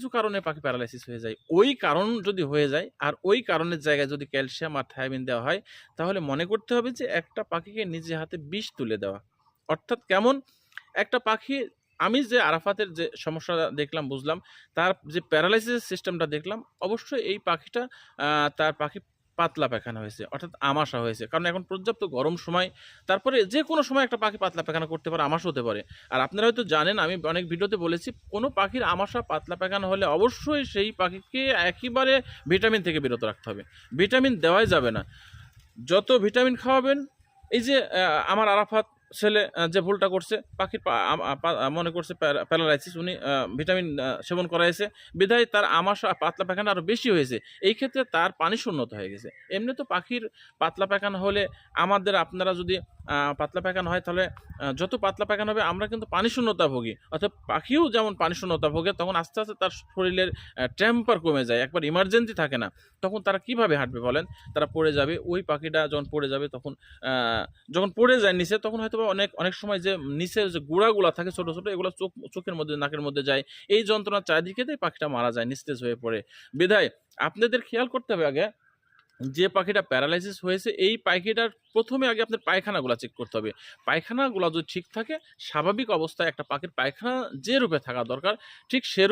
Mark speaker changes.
Speaker 1: কিছু কারণে পাখি প্যারালাইসিস হয়ে যায়। ওই কারণ যদি হয়ে যায়, আর ওই কারণের জায়গায় যদি ক্যালসিয়াম আর থায়াবিন দেওয়া হয়, তাহলে মনে করতে হবে যে একটা পাখিকে নিজে হাতে বিষ তুলে দেওয়া। অর্থাৎ কেমন? একটা পাখি, আমি যে আরাফাতের যে সমস্যা দেখলাম, বুঝলাম, তার যে প্যারালাইসিস সিস্টেমটা দেখলাম, অবশ্যই এই পাখিটা তার পাখি পাতলা পায়খানা হয়েছে, অর্থাৎ আমাশা হয়েছে। কারণ এখন পর্যাপ্ত গরম সময়, তারপরে যে কোনো সময় একটা পাখি পাতলা পায়খানা করতে পারে, আমাশা হতে পারে। আর আপনারা হয়তো জানেন, আমি অনেক ভিডিওতে বলেছি, কোনো পাখির আমাশা পাতলা পায়খানা হলে অবশ্যই সেই পাখিকে একেবারে ভিটামিন থেকে বিরত রাখতে হবে। ভিটামিন দেওয়াই যাবে না। যত ভিটামিন খাওয়াবেন, এই যে আমার আরাফাত ছেলে যে ভুলটা করছে, পাখির মনে করছে প্যারালাইসিস, উনি ভিটামিন সেবন করাইছে। বিধায় তার আমাশা পাতলা পায়খানা আরও বেশি হয়েছে। এই ক্ষেত্রে তার পানি শূন্যতা হয়ে গেছে। এমনি তো পাখির পাতলা পায়খানা হলে আমাদের আপনারা যদি পাতলা পায়খানা হয়, তাহলে যত পাতলা পায়খানা হবে, আমরা কিন্তু পানি শূন্যতা ভোগী। অর্থাৎ পাখিও যেমন পানি শূন্যতা ভোগে, তখন আস্তে আস্তে তার শরীরের টেম্পার কমে যায়, একবার ইমার্জেন্সি থাকে না। তখন তারা কীভাবে হাঁটবে বলেন? তারা পড়ে যাবে, ওই পাখিটা যখন পড়ে যাবে, তখন যখন পড়ে যায় নিচে, তখন হয়তো অনেক অনেক সময় যে নিচে যে গুঁড়াগুলা থাকে ছোটো ছোটো, এগুলো চোখ, চোখের মধ্যে, নাকের মধ্যে যায়। এই যন্ত্রণা চারিদিকে পাখিটা মারা যায়, নিস্তেজ হয়ে পড়ে। বিধায় আপনাদের খেয়াল করতে হবে আগে যে পাখিটা প্যারালাইসিস হয়েছে, এই পাখিটার প্রথমে আগে আপনার পায়খানাগুলো চেক করতে হবে। পায়খানাগুলো যদি ঠিক থাকে, স্বাভাবিক অবস্থায় একটা পাখির পায়খানা যে রূপে থাকা দরকার, ঠিক সে